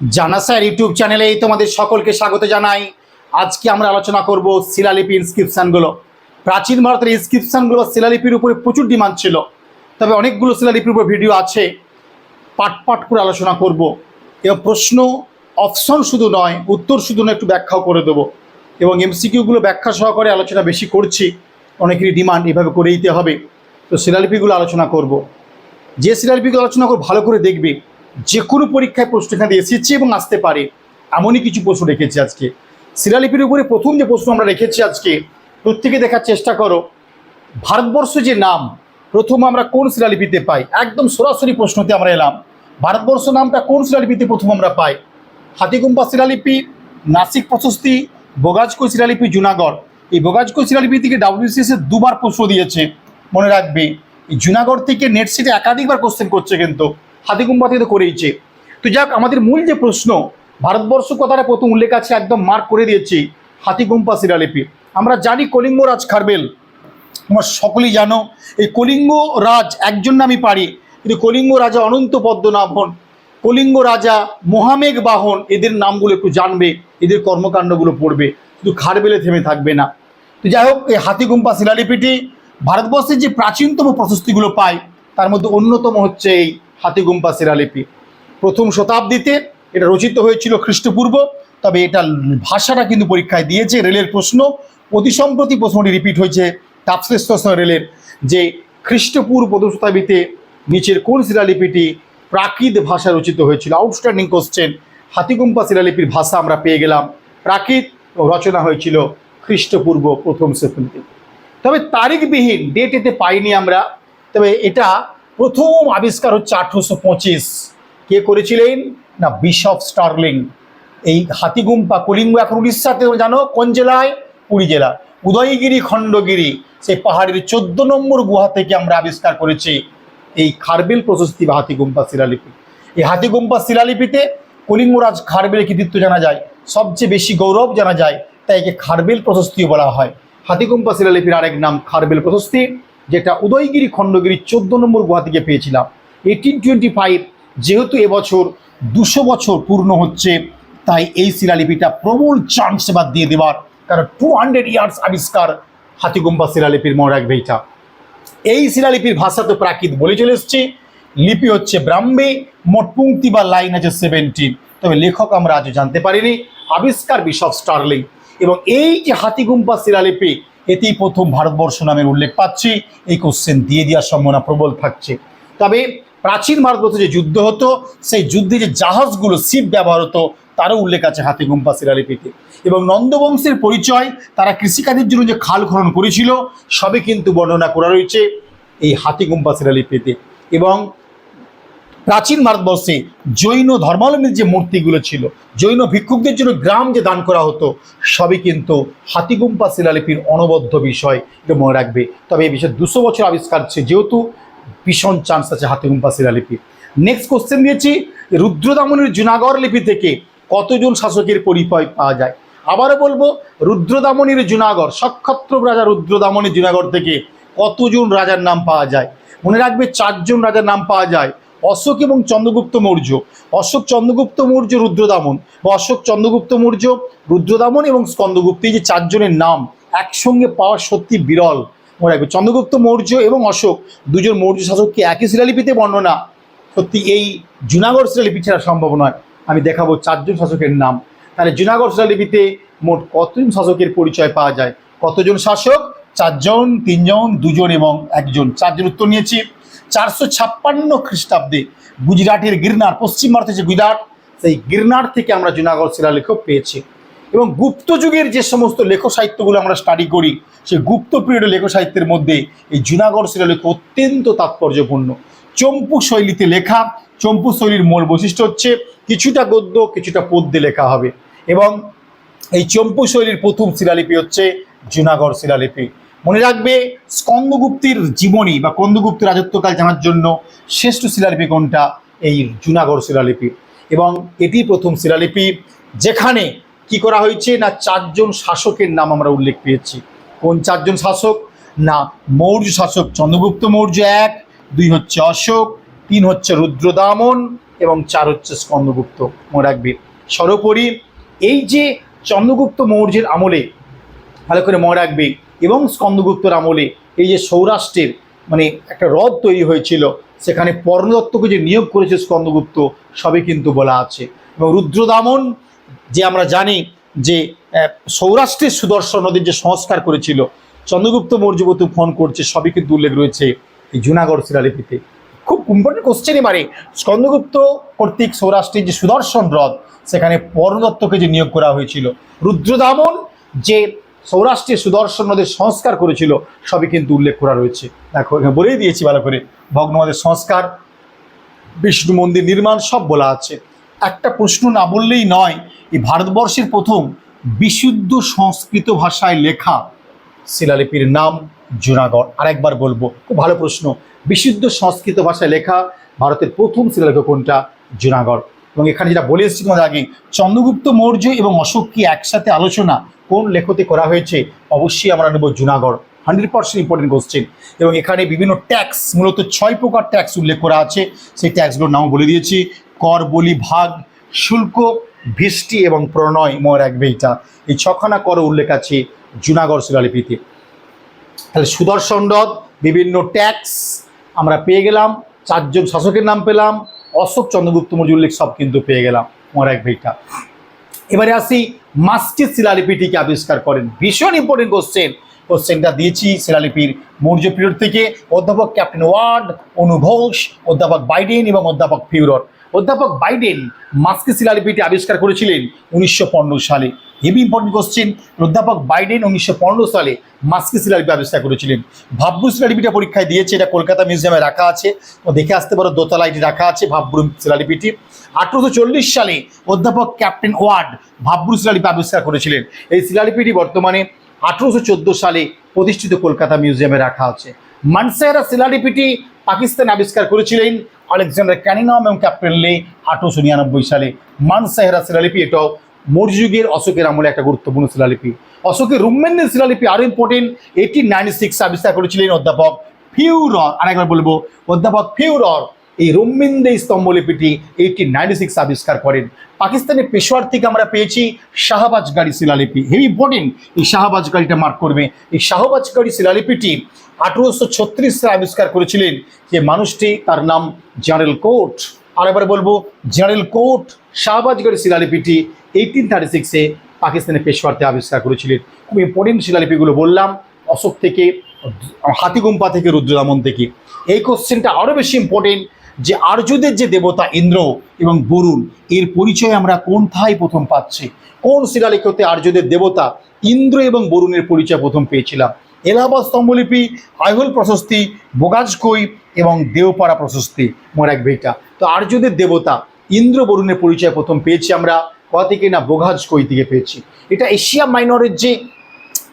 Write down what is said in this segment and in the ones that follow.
জানা sir, YouTube চ্যানেলে তোমাদের সকলকে স্বাগত জানাই। আজকে আমরা আলোচনা করব শিলালিপি ইনস্ক্রিপশনগুলো প্রাচীন ভারতের ইনস্ক্রিপশনগুলো শিলালিপির উপরে প্রচুর ডিমান্ড ছিল। তবে অনেকগুলো শিলালিপির উপর ভিডিও আছে। পাট পাট করে আলোচনা করব। এবং প্রশ্ন অপশন শুধু নয়, উত্তর শুধু নয় একটু ব্যাখ্যাও করে দেবো। এবং এমসিকিউগুলো ব্যাখ্যা সহকারে আলোচনা বেশি করছি। অনেকেরই ডিমান্ড এভাবে করে দিতে হবে। তো শিলালিপিগুলো আলোচনা করব। যে শিলালিপিগুলো আলোচনা করে ভালো করে দেখবে। যে কোনো পরীক্ষায় প্রশ্ন এখানে এসেছে এবং আসতে পারে। এমনই কিছু প্রশ্ন রেখেছি আজকে। শিলালিপির উপরে প্রথম যে প্রশ্ন আমরা রেখেছি আজকে, প্রত্যেকে দেখার চেষ্টা করো, ভারতবর্ষ যে নাম, প্রথম আমরা কোন শিলালিপিতে পাই? একদম সরাসরি প্রশ্নতে আমরা এলাম। ভারতবর্ষ নামটা কোন শিলালিপিতে প্রথম আমরা পাই? হাতিগুম্পা শিলালিপি, নাসিক প্রশস্তি বোগাজকো শিলালিপি, জুনাগড়। এই বোগাজকো শিলালিপি থেকে ডাব্লিউসিএস দুবার প্রশ্ন দিয়েছে, মনে রাখবে। এই জুনাগড় থেকে নেট সিটে একাধিকবার কোশ্চেন করছে কিন্তু। হাতিগুম্পা থেকে তো করেইছে। তো যাক, আমাদের মূল যে প্রশ্ন ভারতবর্ষ কথাটা প্রথম উল্লেখ আছে, একদম মার্ক করে দিয়েছি, হাতিগুম্পা শিলালিপি। আমরা জানি কলিঙ্গ রাজ খারবেল। তোমরা সকলেই জানো, এই কলিঙ্গ রাজ একজন নামই পারি, কিন্তু কলিঙ্গ রাজা অনন্ত পদ্মনাভন। কলিঙ্গ রাজা মহামেঘ বাহন, এদের নামগুলো একটু জানবে, এদের কর্মকাণ্ডগুলো পড়বে, শুধু খারবেলে থেমে থাকবে না। তো যাই হোক, এই হাতিগুম্পা শিলালিপিটি ভারতবর্ষের যে প্রাচীনতম প্রশস্তিগুলো পায়, তার মধ্যে অন্যতম হচ্ছে এই হাতিগুম্পা শিলালিপি। প্রথম শতাব্দীতে এটা রচিত হয়েছিল খ্রিস্টপূর্ব, তবে এটা ভাষাটা কিন্তু পরীক্ষায় দিয়েছে রেলের প্রশ্ন। অতি সম্প্রতি প্রশ্নটি রিপিট হয়েছে তাপশ্রেষ্ঠ রেলের, যে খ্রিস্টপূর্ব প্রথম শতাব্দীতে নিচের কোন শিলালিপিটি প্রাকৃত ভাষা রচিত হয়েছিল? আউটস্ট্যান্ডিং কোশ্চেন হাতিগুম্পা শিলালিপির ভাষা আমরা পেয়ে গেলাম। প্রাকৃত রচনা হয়েছিল খ্রিস্টপূর্ব প্রথম শতাব্দীতে। তবে তারিখবিহীন ডেট এতে পাইনি আমরা। তবে এটা প্রথম আবিষ্কার হচ্ছে আঠারোশো পঁচিশ। কে করেছিলেন? না বিশপ স্টার্লিং এই হাতিগুম্পা কলিঙ্গ এখন উড়িষ্যাতে জানো, কোন জেলায়? পুরী জেলা। উদয়গিরি, খণ্ডগিরি, সেই পাহাড়ের চোদ্দ নম্বর গুহা থেকে আমরা আবিষ্কার করেছি এই খারবেল প্রশস্তি বা হাতিগুম্পা শিলালিপি। এই হাতিগুম্পা শিলালিপিতে কলিঙ্গরাজ খারবেলের কৃতিত্ব জানা যায়। সবচেয়ে বেশি গৌরব জানা যায় তাই একে খারবেল প্রশস্তিও বলা হয়। হাতিগুম্পা শিলালিপির আরেক নাম খারবেল প্রশস্তি। যেটা উদয়গিরি খণ্ডগিরি চোদ্দ নম্বর গুহা থেকে পেয়েছিলাম। এইটিন টোয়েন্টি ফাইভ যেহেতু এবছর দুশো বছর পূর্ণ হচ্ছে, তাই এই শিলালিপিটা প্রবল চান্স এবার দিয়ে দেওয়ার কারণ টু হান্ড্রেড ইয়ার্স আবিষ্কার হাতিগুম্পা শিলালিপির মনে রাখবে এটা। এই শিলালিপির ভাষা তো প্রাকৃত বলে চলে এসছে। লিপি হচ্ছে ব্রাহ্মী, মোট পঙ্ক্তি বা লাইন আছে সেভেন্টিন তবে লেখক আমরা আজও জানতে পারিনি। আবিষ্কার বিশপ স্টার্লিং এবং এই যে হাতিগুম্পা শিলালিপি এতেই প্রথম ভারতবর্ষ নামের উল্লেখ পাচ্ছি। এই কোশ্চেন দিয়ে দেওয়ার সম্ভাবনা প্রবল থাকছে। তবে প্রাচীন ভারতবর্ষে যে যুদ্ধ হতো, সেই যুদ্ধে যে জাহাজগুলো শিপ ব্যবহার হতো, তারও উল্লেখ আছে হাতিগুম্পা শিলালিপিতে এবং নন্দবংশের পরিচয় তারা কৃষিকাজের জন্য যে খাল খনন করেছিল সবে কিন্তু বর্ণনা করা রয়েছে এই হাতি হাতিগুম্পা শিলালিপিতে এবং প্রাচীন ভারতবর্ষে জৈন ধর্মাবলম্বীর যে মূর্তিগুলো ছিল, জৈন ভিক্ষুকদের জন্য গ্রাম যে দান করা হতো, সবই কিন্তু হাতিগুম্পা শিলালিপির অনবদ্য বিষয় এটা মনে রাখবে। তবে এই বিষয়ে দুশো বছর আবিষ্কার হচ্ছে, যেহেতু ভীষণ চান্স আছে হাতিগুম্পা শিলালিপি। নেক্সট কোশ্চেন দিয়েছি, রুদ্রদামনের জুনাগড় লিপি থেকে কতজন শাসকের পরিচয় পাওয়া যায়? আবারও বলব, রুদ্রদামনের জুনাগড়, সক্ষত্র রাজা রুদ্রদামনের জুনাগড় থেকে কতজন রাজার নাম পাওয়া যায়? মনে রাখবে, চারজন রাজার নাম পাওয়া যায়। অশোক এবং চন্দ্রগুপ্ত মৌর্য। অশোক, চন্দ্রগুপ্ত মৌর্য, রুদ্রদামন। বা অশোক, চন্দ্রগুপ্ত মৌর্য, রুদ্রদামন এবং স্কন্দগুপ্ত, এই যে চারজনের নাম একসঙ্গে পাওয়া সত্যি বিরল। মনে রাখবে, চন্দ্রগুপ্ত মৌর্য এবং অশোক দুজন মৌর্য শাসককে একই শিলালিপিতে বর্ণনা। সত্যি এই জুনাগড় শিলালিপি ছাড়া সম্ভব নয়। আমি দেখাবো চারজন শাসকের নাম। তাহলে জুনাগড় শিলালিপিতে মোট কতজন শাসকের পরিচয় পাওয়া যায়? কতজন শাসক? চারজন, তিনজন, দুজন এবং একজন। চারজন উত্তর নিয়েছি। চারশো ছাপ্পান্ন খ্রিস্টাব্দে গুজরাটের গিরনার, পশ্চিম ভারতের যে গুজরাট, সেই গিরনার থেকে আমরা জুনাগড় শিলালেখ পেয়েছি। এবং গুপ্ত যুগের যে সমস্ত লেখ সাহিত্যগুলো আমরা স্টাডি করি, সেই গুপ্ত পিরিয়ডের লেখ সাহিত্যের মধ্যে এই জুনাগড় শিলালেখ অত্যন্ত তাৎপর্যপূর্ণ। চম্পু শৈলীতে লেখা, চম্পু শৈলীর মূল বৈশিষ্ট্য হচ্ছে কিছুটা গদ্য, কিছুটা পদ্যে লেখা হবে। এবং এই চম্পু শৈলীর প্রথম শিলালিপি হচ্ছে জুনাগড় শিলালিপি। মনে রাখবে, স্কন্দগুপ্তির জীবনী বা কন্দগুপ্ত রাজত্বকাল জানার জন্য শ্রেষ্ঠ শিলালিপি কোনটা? এই জুনাগড় শিলালিপি। এবং এটি প্রথম শিলালিপি যেখানে কি করা হয়েছে না চারজন শাসকের নাম আমরা উল্লেখ পেয়েছি। কোন চারজন শাসক? না, মৌর্য শাসক চন্দ্রগুপ্ত মৌর্য এক, দুই হচ্ছে অশোক, তিন হচ্ছে রুদ্রদামন এবং চার হচ্ছে স্কন্দগুপ্ত। মনে রাখবে। সর্বোপরি এই যে চন্দ্রগুপ্ত মৌর্যের আমলে ভালো করে মনে রাখবে এবং স্কন্দগুপ্তর আমলে এই যে সৌরাষ্ট্রের মানে একটা হ্রদ তৈরি হয়েছিল, সেখানে পর্ণদত্তকে যে নিয়োগ করেছে স্কন্দগুপ্ত, সবই কিন্তু বলা আছে। এবং রুদ্রদামন, যে আমরা জানি যে সৌরাষ্ট্রের সুদর্শন নদীর যে সংস্কার করেছিল, চন্দ্রগুপ্ত মৌর্যবতী ফোন করছে, সবই কিন্তু উল্লেখ রয়েছে এই জুনাগড় শিলালিপিতে। খুব ইম্পর্টেন্ট কোশ্চেন এবারে স্কন্দগুপ্ত কর্তৃক সৌরাষ্ট্রের যে সুদর্শন হ্রদ সেখানে পর্ণদত্তকে যে নিয়োগ করা হয়েছিল, রুদ্রদামন যে সৌরাষ্ট্রের সুদর্শন নদের সংস্কার করেছিল, সবই কিন্তু উল্লেখ করা রয়েছে। দেখো, এখানে বলেই দিয়েছি ভালো করে ভগ্নবাদের সংস্কার, বিষ্ণু মন্দির নির্মাণ, সব বলা আছে। একটা প্রশ্ন না বললেই নয়, এই ভারতবর্ষের প্রথম বিশুদ্ধ সংস্কৃত ভাষায় লেখা শিলালিপির নাম জুনাগড়। আরেকবার বলব, খুব ভালো প্রশ্ন। বিশুদ্ধ সংস্কৃত ভাষায় লেখা ভারতের প্রথম শিলালিপি কোনটা? জুনাগড়। এবং এখানে যেটা বলে এসেছি তোমাদের আগে, চন্দ্রগুপ্ত, মৌর্য এবং অশোক কি একসাথে আলোচনা কোন লেখতে করা হয়েছে? অবশ্যই আমরা নেব Junagadh. Hundred percent important question এবং এখানে বিভিন্ন ট্যাক্স মূলত ছয় প্রকার ট্যাক্স উল্লেখ করা আছে। সেই ট্যাক্সগুলোর নাম বলে দিয়েছি। কর, বলি, ভাগ, শুল্ক, ভিষ্টি এবং প্রণয় মনে রাখবে এটা এই ছখানা কর উল্লেখ আছে জুনাগড় শিলালিপিতে। তাহলে সুদর্শন হ্রদ বিভিন্ন ট্যাক্স আমরা পেয়ে গেলাম। চারজন শাসকের নাম পেলাম। অশোক চন্দ্রগুপ্ত উল্লেখ সব কিন্তু পেয়ে গেলাম রাখবে এটা এবারে আসি মাস্টির শিলালিপিটিকে আবিষ্কার করেন। ভীষণ ইম্পর্টেন্ট কোশ্চেন কোশ্চেনটা দিয়েছি শিলালিপির মৌর্য পিরিয়ড থেকে। অধ্যাপক ক্যাপ্টেন ওয়ার্ড অনু ঘোষ, অধ্যাপক বাইডেন এবং অধ্যাপক ফিউরর অধ্যাপক বাইডেন মাস্কি শিলালিপিটি আবিষ্কার করেছিলেন উনিশশো পনেরো সালে। হেভি ইম্পর্টেন্ট কোশ্চেন অধ্যাপক বাইডেন উনিশশো পনেরো সালে মাস্কি শিলালিপি আবিষ্কার করেছিলেন। ভাব্রু শিলালিপিটা পরীক্ষায় দিয়েছে, এটা কলকাতা মিউজিয়ামে রাখা আছে। দেখে আসতে পারো, দোতলা এটি রাখা আছে ভাব্রু শিলালিপিটি আঠেরোশো চল্লিশ সালে অধ্যাপক ক্যাপ্টেন ওয়ার্ড ভাব্রু শিলালিপি আবিষ্কার করেছিলেন। এই শিলালিপিটি বর্তমানে আঠেরোশো চোদ্দ সালে প্রতিষ্ঠিত কলকাতা মিউজিয়ামে রাখা আছে। মানসেরা শিলালিপিটি পাকিস্তান আবিষ্কার করেছিলেন আলেকজান্ডার ক্যানিনম এবং ক্যাপ্টেন লে আঠেরোশো নিরানব্বই সালে। মানসাহেরা শিলালিপি এটাও মৌর্য যুগের অশোকের আমলে একটা গুরুত্বপূর্ণ শিলালিপি। অশোকের রুম্মেন্দ্রের শিলালিপি আরও ইম্পর্টেন্ট এইটিন নাইনটি সিক্স আবিষ্কার করেছিলেন অধ্যাপক ফিউরর। আরেকবার বলব, অধ্যাপক ফিউরর এই রোমিন্দে স্তম্ভলিপিটি এইটিন নাইনটি সিক্স আবিষ্কার করেন। পাকিস্তানের পেশোয়ার থেকে আমরা পেয়েছি শাহবাজগাড়ি শিলালিপি। হেভি ইম্পর্টেন্ট এই শাহবাজগাড়িটা মার্ক করবে। এই শাহবাজগাড়ি শিলালিপিটি আঠেরোশো ছত্রিশ সালে আবিষ্কার করেছিলেন যে মানুষটি, তার নাম জেনারেল কোর্ট আরেকবার বলব জেনারেল কোর্ট শাহবাজগড় শিলালিপিটি এইটিন থার্টি সিক্সে পাকিস্তানের পেশোয়ারতে আবিষ্কার করেছিলেন। খুব ইম্পর্টেন্ট শিলালিপিগুলো বললাম। অশোক থেকে, হাতিগুম্পা থেকে, রুদ্রদামন থেকে। এই কোশ্চেনটা আরও বেশি ইম্পর্টেন্ট যে আর্যদের যে দেবতা ইন্দ্র এবং বরুণ, এর পরিচয় আমরা কোনথায় প্রথম পাচ্ছি? কোন শিলালিপিতে আর্যদের দেবতা ইন্দ্র এবং বরুণের পরিচয় প্রথম পেয়েছিলাম? এলাহাবাদ স্তম্ভলিপি, আইহল প্রশস্তি, বোগাজকই এবং দেওপাড়া প্রশস্তি মনে রাখবে এটা তো আর্যদের দেবতা ইন্দ্র, বরুণের পরিচয় প্রথম পেয়েছি আমরা। কোথা থেকে না বোগাজকই থেকে পেয়েছি। এটা এশিয়া মাইনরের যে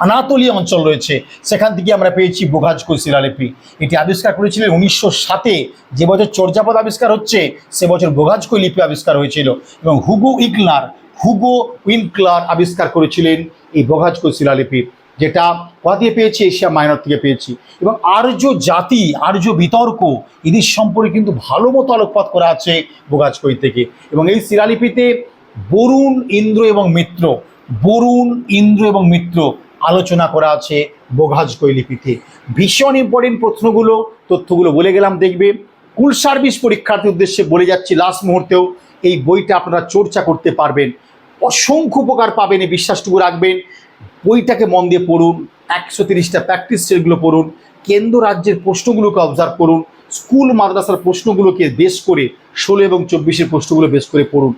আনাতলীয় অঞ্চল রয়েছে, সেখান থেকে আমরা পেয়েছি বোগাজকই শিলালিপি। এটি আবিষ্কার করেছিলেন উনিশশো সাতে। যে বছর চর্যাপদ আবিষ্কার হচ্ছে, সে বছর বোগাজকই লিপি আবিষ্কার হয়েছিল এবং হুগো ইগলার হুগো উইনক্লার আবিষ্কার করেছিলেন এই বোগাজকই শিলালিপি, যেটা কোথা থেকে পেয়েছি, এশিয়া মাইনর থেকে পেয়েছি। এবং আর্য জাতি, আর্য বিতর্ক, এদের সম্পর্কে কিন্তু ভালো মতো আলোকপাত করা আছে বোগাজকই থেকে। এবং এই শিলালিপিতে বরুণ, ইন্দ্র এবং মিত্র। বরুণ, ইন্দ্র এবং মিত্র আলোচনা করা আছে বোঘাজকই লিপিতে ভীষণ ইম্পর্টেন্ট প্রশ্নগুলো, তথ্যগুলো বলে গেলাম, দেখবে। কুল সার্ভিস পরীক্ষার্থীর উদ্দেশ্যে বলে যাচ্ছি লাস্ট মুহূর্তেও এই বইটা আপনারা চর্চা করতে পারবেন। অসংখ্য উপকার পাবেন, এই বিশ্বাসটুকু রাখবেন। বইটাকে মন দিয়ে পড়ুন, একশো তিরিশটা প্র্যাকটিস সেটগুলো পড়ুন, কেন্দ্র রাজ্যের প্রশ্নগুলোকে অবজার্ভ করুন স্কুল মাদ্রাসার প্রশ্নগুলোকে বেশ করে, ষোলো এবং চব্বিশের প্রশ্নগুলো বেশ করে পড়ুন।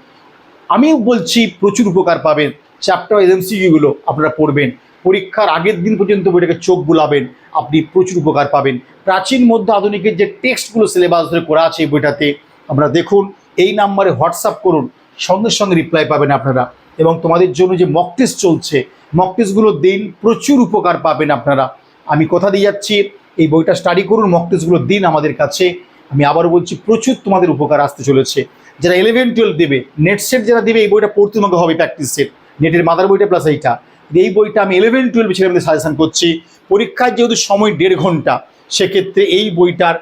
আমিও বলছি প্রচুর উপকার পাবেন। চ্যাপ্টার এজেন্সিগুলো আপনারা পড়বেন। পরীক্ষার আগের দিন পর্যন্ত বইটাকে চোখ বুলাবেন, আপনি প্রচুর উপকার পাবেন। প্রাচীন, মধ্য আধুনিকের যে টেক্সটগুলো সিলেবাস ধরে করা আছে এই বইটাতে আপনারা দেখুন, এই নাম্বারে হোয়াটসঅ্যাপ করুন, সঙ্গে সঙ্গে রিপ্লাই পাবেন আপনারা। এবং তোমাদের জন্য যে মক টেস্ট চলছে মক টেস্টগুলো দিন, প্রচুর উপকার পাবেন আপনারা। আমি কথা দিয়ে যাচ্ছি, এই বইটা স্টাডি করুন মক টেস্টগুলো দিন আমাদের কাছে। আমি আবারও বলছি, প্রচুর তোমাদের উপকার আসতে চলেছে। যারা ইলেভেন টুয়েলভ দেবে নেট সেট যারা দেবে, এই বইটা পড়তে তোমাকে হবে প্র্যাকটিস সেট নেটের মাদার বইটা প্লাস এইটা। এই বইটা আমি ইলেভেন টুয়েলভ ছেলেমেয়েদের সাজেশন করছি। পরীক্ষার যেহেতু সময় দেড় ঘণ্টা, সেক্ষেত্রে এই বইটার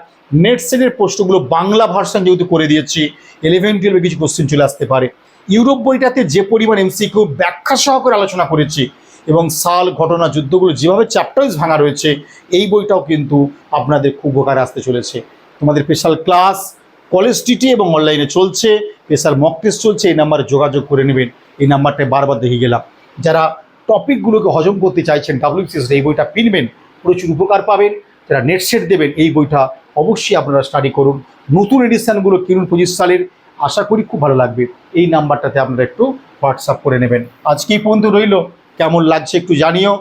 নেট সেটের প্রশ্নগুলো বাংলা ভার্সন যেহেতু করে দিয়েছি ইলেভেন টুয়েলভে কিছু কোশ্চেন চলে আসতে পারে। ইউরোপ বইটাতে যে পরিমাণ এমসিকিউ ব্যাখ্যা সহকারে আলোচনা করেছি এবং সাল, ঘটনা, যুদ্ধগুলো যেভাবে চ্যাপ্টার্স ভাঙা রয়েছে, এই বইটাও কিন্তু আপনাদের খুব উপকারে আসতে চলেছে। তোমাদের স্পেশাল ক্লাস কলেজ টিটি এবং অনলাইনে চলছে। স্পেশাল মক টেস্ট চলছে, এই নাম্বারে যোগাযোগ করে নেবেন। এই নাম্বারটা বারবার দেখে গেলাম। যারা টপিকগুলোকে হজম করতে চাইছেন ডাব্লিউসিএস এই বইটা কিনবেন, প্রচুর উপকার পাবেন। যারা নেট সেট দেবেন, এই বইটা অবশ্যই আপনারা স্টাডি করুন। নতুন এডিশানগুলো কিনুন পঁচিশ সালের। আশা করি খুব ভালো লাগবে। এই নাম্বারটাতে আপনারা একটু হোয়াটসঅ্যাপ করে নেবেন। আজকে এই পর্যন্ত রইল। কেমন লাগছে একটু জানিও।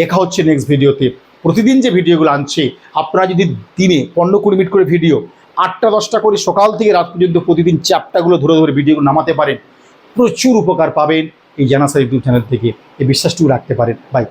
দেখা হচ্ছে নেক্সট ভিডিওতে প্রতিদিন যে ভিডিওগুলো আনছে, আপনারা যদি দিনে পনেরো কুড়ি মিনিট করে ভিডিও, আটটা দশটা করে সকাল থেকে রাত পর্যন্ত প্রতিদিন চ্যাপ্টারগুলো ধরে ধরে ভিডিওগুলো নামাতে পারেন, প্রচুর উপকার পাবেন এই জানাসার ইউটিউব চ্যানেল থেকে। এই বিশ্বাসটুকু রাখতে পারেন। বাই